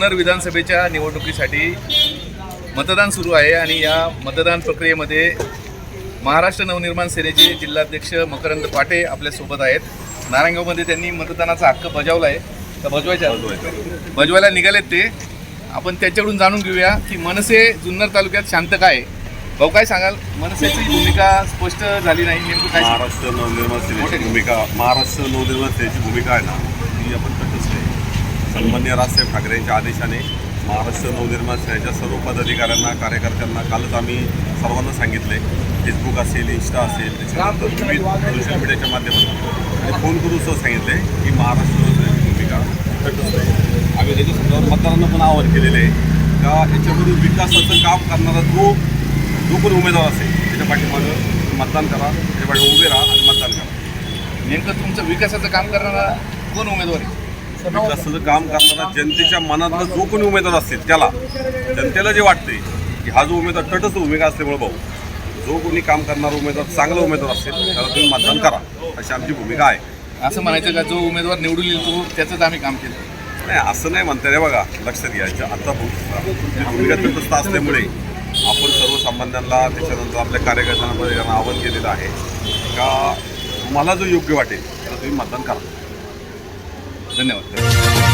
जुन्नर विधानसभेच्या निवडणुकीसाठी मतदान सुरू आहे आणि या मतदान प्रक्रियेमध्ये महाराष्ट्र नवनिर्माण सेनेचे जिल्हाध्यक्ष मकरंद पाटे आपल्यासोबत आहेत. नारायणगावमध्ये त्यांनी मतदानाचा हक्क बजावला आहे तर बजवायचा बजवायला निघालेत ते. आपण त्याच्याकडून जाणून घेऊया की मनसे जुन्नर तालुक्यात शांत काय? भाऊ काय सांगाल? मनसेची भूमिका स्पष्ट झाली नाही. नेमकं काय? महाराष्ट्र नवनिर्माण सेनेची भूमिका महाराष्ट्र नवनिर्माण सेनेची भूमिका आहे ना ती आपण तटस्थ आहे. सन्मान्य राजसाहेब ठाकरे यांच्या आदेशाने महाराष्ट्र नवनिर्माण सेनेच्या सर्व पदाधिकाऱ्यांना कार्यकर्त्यांना कालच आम्ही सर्वांना सांगितले. फेसबुक असेल इंस्टा असेल त्याच्यानंतर विविध सोशल मीडियाच्या माध्यमातून. फोन करून सुद्धा सांगितले की महाराष्ट्र नवनिर्माण भूमिका तटस्थ आहे आम्ही त्याच्या संदर्भात मतदारांना पण आवाहन केलेले आहे का याच्यामधून विकासाचं काम करणारा जो जो कोणी उमेदवार असेल त्याच्या पाठीमागं मतदान करा त्याच्या पाठीमागे उभे राहा आणि मतदान करा. नेमकं तुमचं विकासाचं काम करणारा कोण उमेदवार आहे? विकासाचं काम करणारा जनतेच्या मनातला जो कोणी उमेदवार असेल त्याला जनतेला जे वाटते की हा जो उमेदवार तटस्थ भूमिका असल्यामुळे भाऊ जो कोणी काम करणारा उमेदवार चांगला उमेदवार असेल त्याला तुम्ही मतदान करा. अशी आमची भूमिका आहे. असं म्हणायचं का जो उमेदवार निवडून येईल तो त्याचंच आम्ही काम केलं. नाही असं नाही म्हणता रे बघा लक्षात घ्यायचं आता भूमिका तटस्थ असल्यामुळे आपण सर्वसामान्यांना त्याच्यानंतर आपल्या कार्यकर्त्यांना आवाहन केलेलं आहे. का मला जो योग्य वाटेल त्याला तुम्ही मतदान करा. धन्यवाद.